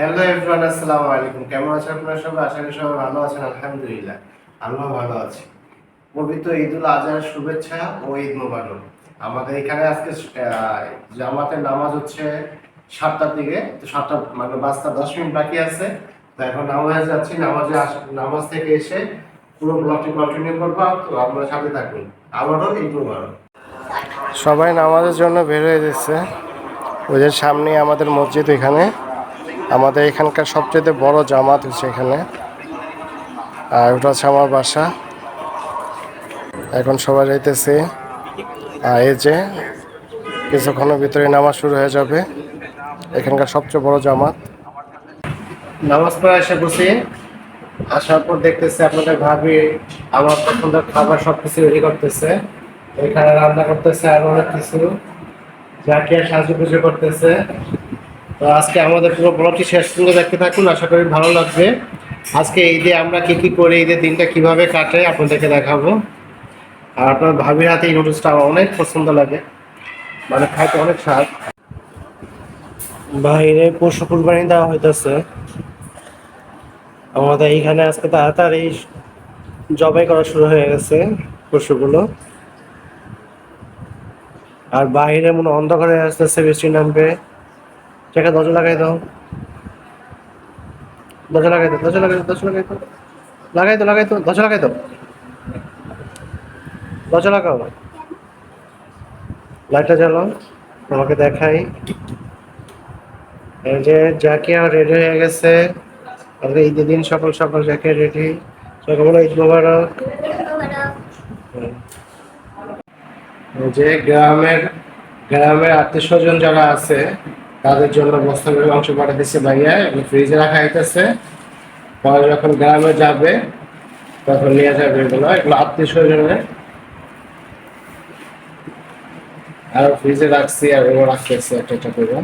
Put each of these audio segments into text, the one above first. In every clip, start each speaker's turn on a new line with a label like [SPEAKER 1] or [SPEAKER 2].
[SPEAKER 1] Hello everyone আসসালামু আলাইকুম। কেমন আছেন আপনারা সবাই? আশা করি সবাই ভালো আছেন, আলহামদুলিল্লাহ। আল্লাহ ভালো আছে। পবিত্র ঈদুল আজহার শুভেচ্ছা ও ঈদ মোবারক। আমাদের এখানে আজকে জামাতের নামাজ হচ্ছে সাতটার দিকে। তো সাতটা মানে বাজটা দশ মিনিট বাকি আছে। তো এখন নামাজে যাচ্ছি। নামাজে নামাজ থেকে এসে পুরো ব্লগটি কন্টিনিউ করব। তো আপনারা সাথে থাকুন। আবারও ঈদ মোবারক। সবাই নামাজের জন্য বের হয়ে যাচ্ছে। যে সামনে আমাদের মসজিদ এখানে। আমাদের এখানকার সবচেয়ে বড় জামাত হচ্ছে এখানে। আর ওটা হচ্ছে আমার বাসা। এখন সবাই যাইতেছে। আর এই যে কিছুক্ষণের ভিতরে নামাজ শুরু হয়ে যাবে। এখানকার সবচেয়ে বড় জামাত। নামাজ পড়ে এসে বসে। আসার পর দেখতেছে আপনাদের ভাবি আমার পছন্দের খাবার সবকিছু রেডি করতেছে। এখানে রান্না করতেছে আর অনেক কিছু। যাকে সাজুগুজু করতেছে। তো আজকে আমাদের পুরো ব্লগটি শেষ পর্যন্ত দেখতে থাকুন, আশা করি ভালো লাগবে। আজকে ঈদে আমরা কী কী করে ঈদের দিনটা কীভাবে কাটে আপনাদেরকে দেখাবো। আর আপনার ভাবির হাতে এই নুডলসটা আমার অনেক পছন্দ লাগে। মানে খাইতে অনেক স্বাদ। বাইরে পশু কুরবানি দেওয়া হইতেছে। আমাদের এইখানে আজকে তাড়াতাড়ি জবাই করা শুরু হয়ে গেছে পশুগুলো আর বাইরে মনে অন্ধকারে আসতেছে, বৃষ্টি নামবে। চেকা দরজা লাগাই দাও। দরজা লাগাই দাও, দরজা লাগাই দাও, দরজা লাগাই দাও। লাগাই দাও লাগাই দাও, দরজা লাগাই দাও। দরজা লাগাও। লাইটটা জ্বালাও, তোমাকে দেখাই। এই যে জাকিয়া রেডি হয়ে গেছে। আজকে ঈদের দিন, সকাল সকাল জাকিয়া রেডি। সকাল বলো, ঈদ মোবারক। যে গ্রামের গ্রামের আত্মীয় স্বজন যারা আছে তাদের জন্য বস্তা করে মাংস পাঠা দিচ্ছে ভাইয়া এগুলো ফ্রিজে রাখা হইতেছে। পরে যখন গ্রামে যাবে, তখন নিয়ে যাবে এগুলো এগুলো আত্মীয় স্বজনের। আর ফ্রিজে রাখছি আর এগুলো রাখতেছি একটা একটা করে।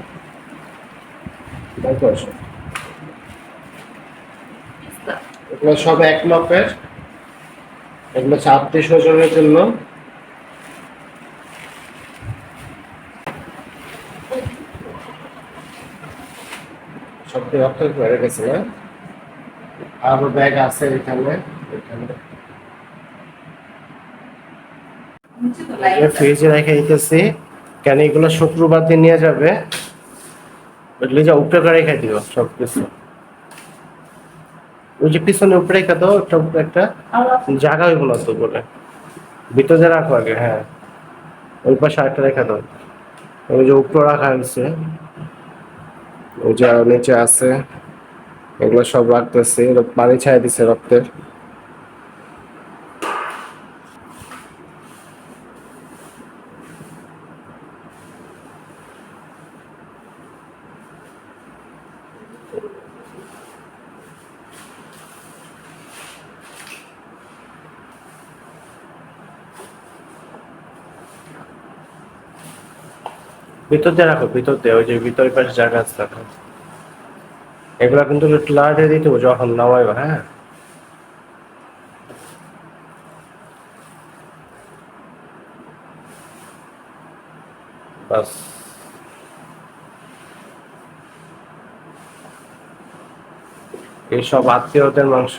[SPEAKER 1] এগুলো সব এক মাপের এগুলো হচ্ছে আত্মীয় স্বজনের জন্য। সবটি রক্ত বেড়ে গেছে না আরও ব্যাগ আছে এখানে এখানে। ফ্রিজে রেখে দিতেছি। কেন এগুলো শুক্রবার নিয়ে যাবে? বুঝলি যে উপরে করে রেখে দিও সব কিছু ওই যে পিছনে উপরে রেখে দাও, একটা উপরে একটা জায়গা হইব না তো বলে ভিতরে রাখো আগে হ্যাঁ। ওই পাশে আরেকটা রেখে দাও। ওই যে উপরে রাখা হয়েছে। যে নিচে আছে এগুলো সব রাখতেছে পানি ছাই দিছে রক্তের। ভিতর দিয়ে রাখো, ভিতর দিয়ে, ওই যে ভিতর পাশে জায়গা আছে রাখো। এগুলা কিন্তু লাড়ে দিতে হবে যখন নামাইবা হ্যাঁ? বাস। এইসব আত্মীয়দের মাংস।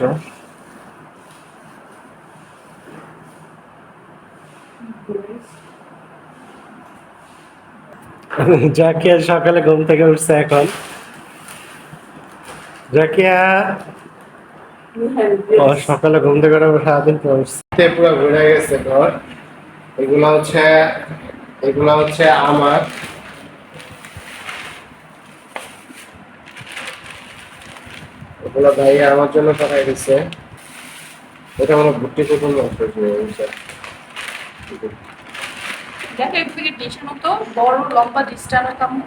[SPEAKER 1] জাকিয়া সকালে ঘুম থেকে উঠছে এখন। জাকিয়া, ও সকালে ঘুম থেকে উঠে সারাদিন পড়ছে পুরো ঘুরে গেছে ঘর। এগুলো হচ্ছে এগুলো হচ্ছে আমার। এগুলো ভাইয়া আমার জন্য পাঠাই দিছে। এটা আমার নষ্ট হয়েছে
[SPEAKER 2] দেখো এর থেকে ডিশের মতো বড় লম্বা ডিশটা না কেমন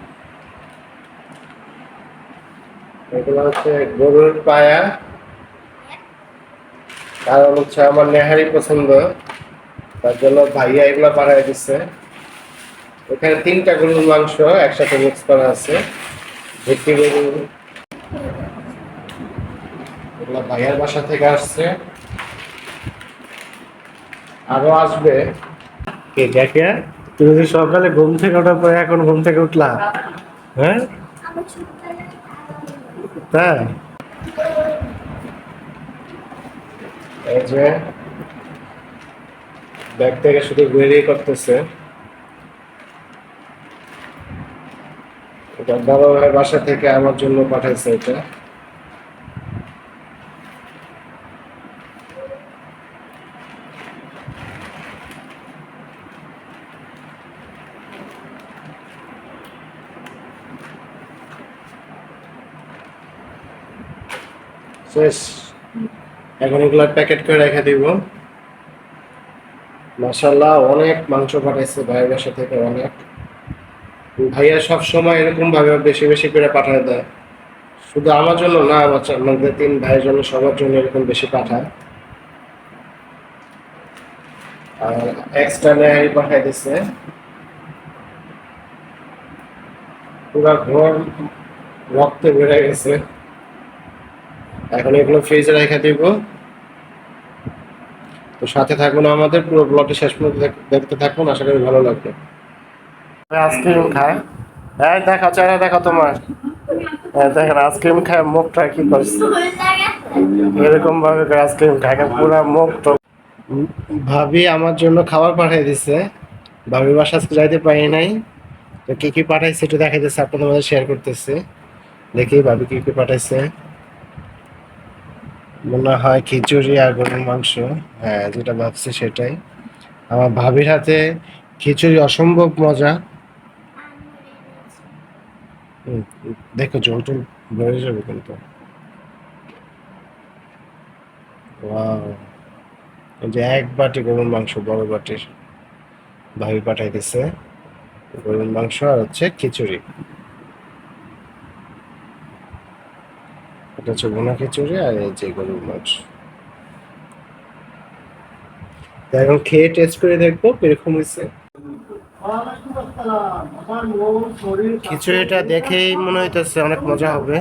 [SPEAKER 1] এগুলো হচ্ছে গরুর পায়া। কারণ হচ্ছে আমার নেহারি পছন্দ। তার জন্য ভাইয়া এগুলো বানাই দিচ্ছে এখানে তিনটা গরুর মাংস একসাথে মিক্স করা আছে। ভেটকি গরু। এগুলো ভাইয়ার বাসা থেকে আসছে। আরও আসবে। কে দেখে তুমি সকালে ঘুম থেকে ওঠার পরে এখন ঘুম থেকে উঠলা? হ্যাঁ? এই যে, ব্যাগ থেকে শুধু বেরিয়ে করতেছে বড় ভাই বাসা থেকে আমার জন্য পাঠাইছে এটা। শেষ এখন এগুলো প্যাকেট করে রেখে দিব। মাশাল্লাহ অনেক মাংস পাঠাইছে ভাইয়ের বাসা থেকে, অনেক। ভাইয়া সব সময় এরকম ভাবে বেশি বেশি করে পাঠায় দেয়। শুধু আমার জন্য না, আমার আমাদের তিন ভাইয়ের জন্য সবার জন্য এরকম বেশি পাঠায়। আর এক্সট্রা নেহারি পাঠাই দিছে। পুরা ঘর রক্তে বেড়ে গেছে। এখন এগুলো ফ্রিজে রেখে দিব। তো সাথে থাকুন আমাদের পুরো ব্লগটি শেষ পর্যন্ত দেখতে থাকুন আশা করি ভালো লাগবে। আইসক্রিম খায় এই দেখা চেহারা দেখো তোমার। দেখেন আইসক্রিম খায় মুখটা কি করছে? এরকম ভাবে আইসক্রিম খায় পুরো মুখ তো ভাবি আমার জন্য খাবার পাঠিয়ে দিছে। ভাবি বাসা আজকে যাইতে পারি নাই। তো কি কি পাঠাইছে একটু দেখা যাচ্ছে আপনাদের মধ্যে শেয়ার করতেছে। দেখি ভাবি কি কি পাঠাইছে। মনে হয় খিচুড়ি আর গরুর মাংস। হ্যাঁ যেটা ভাবছি সেটাই। আমার ভাবির হাতে খিচুড়ি অসম্ভব মজা। দেখো জল টল বেড়ে যাবে কিন্তু. যে এক বাটি গরুর মাংস, বড় বাটির। ভাবি পাঠাই দিছে গরুর মাংস আর হচ্ছে খিচুড়ি। এটা হচ্ছে বোনা খিচুড়ি আর এই যে গরুর মাংস এখন খেয়ে টেস্ট করে দেখব কীরকম হয়েছে খিচুড়িটা দেখেই মনে হইতেছে অনেক মজা হবে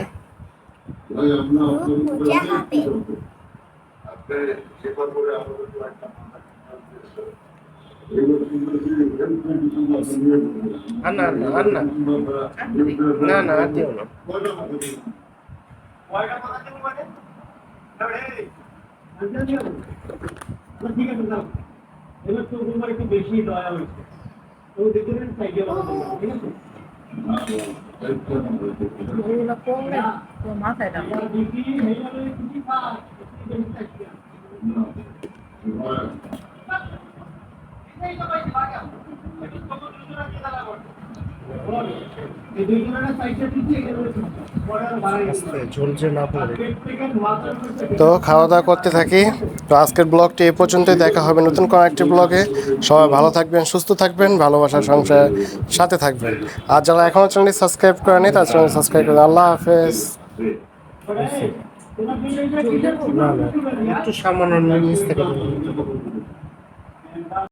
[SPEAKER 1] না না না না না না
[SPEAKER 3] ঠিক আছে দাও এবার তো তোমার একটু বেশি দয়া হয়েছে তো দেখতে পারেন সাইকেল ঠিক আছে
[SPEAKER 2] এগুলো কমলে তো মাথায়
[SPEAKER 1] ঝুলছে না পড়ে তো খাওয়া দাওয়া করতে থাকি। তো আজকের ব্লগটি এ পর্যন্তই দেখা হবে নতুন কোনো একটি ব্লগে। সবাই ভালো থাকবেন সুস্থ থাকবেন ভালোবাসার সংসার সাথে থাকবেন। আর যারা এখনও চ্যানেলটি সাবস্ক্রাইব করেনি তার চ্যানেল সাবস্ক্রাইব করুন আল্লাহ হাফেজ। একটু সামান্য নিচ থেকে